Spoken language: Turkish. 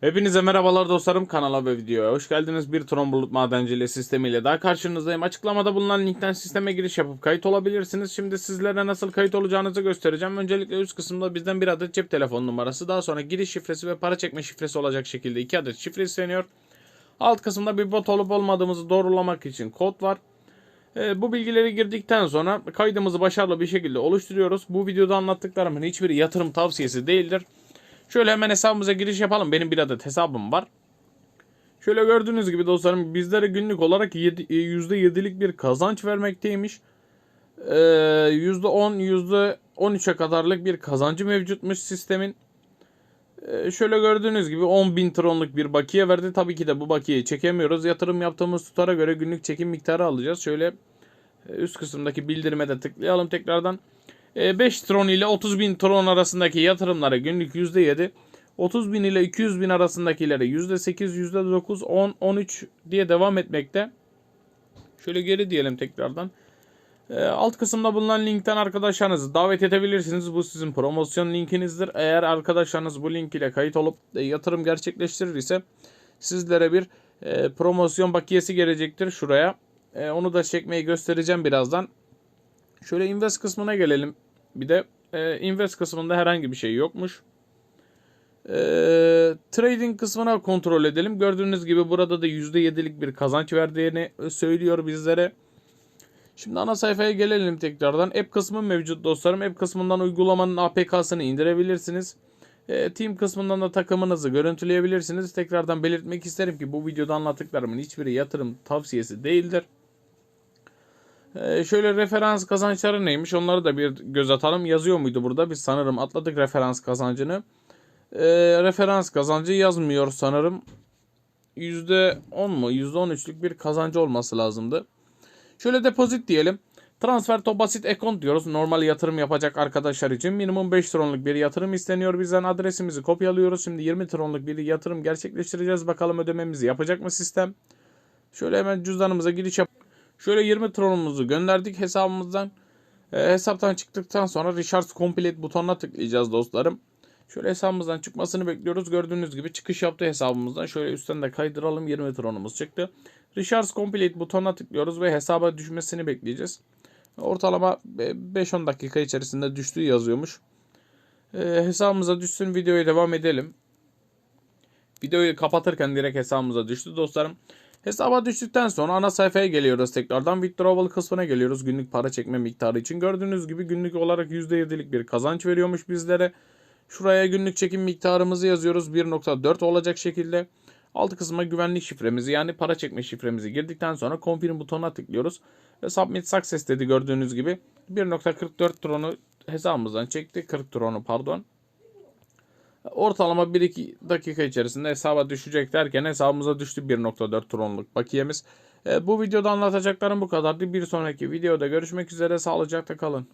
Hepinize merhabalar dostlarım kanala ve videoya hoş geldiniz. Bir Tron Bulut Madenciliği sistemiyle daha karşınızdayım. Açıklamada bulunan linkten sisteme giriş yapıp kayıt olabilirsiniz. Şimdi sizlere nasıl kayıt olacağınızı göstereceğim. Öncelikle üst kısımda bizden bir adet cep telefon numarası, daha sonra giriş şifresi ve para çekme şifresi olacak şekilde iki adet şifre isteniyor. Alt kısımda bir bot olup olmadığımızı doğrulamak için kod var. Ee, bu bilgileri girdikten sonra kaydımızı başarılı bir şekilde oluşturuyoruz. Bu videoda anlattıklarımın hiçbiri yatırım tavsiyesi değildir. Şöyle hemen hesabımıza giriş yapalım. Benim bir adet hesabım var. Şöyle gördüğünüz gibi dostlarım bizlere günlük olarak yedi- e, %7'lik bir kazanç vermekteymiş. Ee, %10, %13'e kadarlık bir kazancı mevcutmuş sistemin. Ee, şöyle gördüğünüz gibi 10.000 tronluk bir bakiye verdi. Tabii ki de bu bakiyeyi çekemiyoruz. Yatırım yaptığımız tutara göre günlük çekim miktarı alacağız. Şöyle e, üst kısımdaki bildirime de tıklayalım tekrardan. E, 5 tron ile 30 bin tron arasındaki yatırımlara günlük %7, 30 bin ile 200 bin arasındakilere %8, %9, 10, 13 diye devam etmekte. Şöyle geri diyelim tekrardan. E, alt kısımda bulunan linkten arkadaşlarınızı davet edebilirsiniz. Bu sizin promosyon linkinizdir. Eğer arkadaşlarınız bu link ile kayıt olup e, yatırım gerçekleştirir ise sizlere bir e, promosyon bakiyesi gelecektir şuraya. E, onu da çekmeyi göstereceğim birazdan. Şöyle invest kısmına gelelim. Bir de e, invest kısmında herhangi bir şey yokmuş. E, trading kısmına kontrol edelim. Gördüğünüz gibi burada da %7'lik bir kazanç verdiğini söylüyor bizlere. Şimdi ana sayfaya gelelim tekrardan. App kısmı mevcut dostlarım. App kısmından uygulamanın APK'sını indirebilirsiniz. E, team kısmından da takımınızı görüntüleyebilirsiniz. Tekrardan belirtmek isterim ki bu videoda anlattıklarımın hiçbiri yatırım tavsiyesi değildir. Ee, şöyle referans kazançları neymiş onları da bir göz atalım. Yazıyor muydu burada? Biz sanırım atladık referans kazancını. Ee, referans kazancı yazmıyor sanırım. %10 mu? %13'lük bir kazancı olması lazımdı. Şöyle depozit diyelim. Transfer to basit account diyoruz. Normal yatırım yapacak arkadaşlar için minimum 5 tronluk bir yatırım isteniyor. Bizden adresimizi kopyalıyoruz. Şimdi 20 tronluk bir yatırım gerçekleştireceğiz. Bakalım ödememizi yapacak mı sistem? Şöyle hemen cüzdanımıza giriş yap. Şöyle 20 tronumuzu gönderdik hesabımızdan. E, hesaptan çıktıktan sonra Recharge Complete butonuna tıklayacağız dostlarım. Şöyle hesabımızdan çıkmasını bekliyoruz. Gördüğünüz gibi çıkış yaptı hesabımızdan. Şöyle üstten de kaydıralım. 20 tronumuz çıktı. Recharge Complete butonuna tıklıyoruz ve hesaba düşmesini bekleyeceğiz. Ortalama 5-10 dakika içerisinde düştüğü yazıyormuş. E, hesabımıza düşsün videoya devam edelim. Videoyu kapatırken direkt hesabımıza düştü dostlarım. Hesaba düştükten sonra ana sayfaya geliyoruz tekrardan. Withdrawal kısmına geliyoruz günlük para çekme miktarı için. Gördüğünüz gibi günlük olarak %7'lik bir kazanç veriyormuş bizlere. Şuraya günlük çekim miktarımızı yazıyoruz. 1.4 olacak şekilde. Alt kısma güvenlik şifremizi yani para çekme şifremizi girdikten sonra confirm butonuna tıklıyoruz. Ve submit success dedi gördüğünüz gibi. 1.44 tronu hesabımızdan çekti. 40 tronu pardon. Ortalama 1-2 dakika içerisinde hesaba düşecek derken hesabımıza düştü 1.4 tronluk bakiyemiz. E, bu videoda anlatacaklarım bu kadardı. Bir sonraki videoda görüşmek üzere. Sağlıcakla kalın.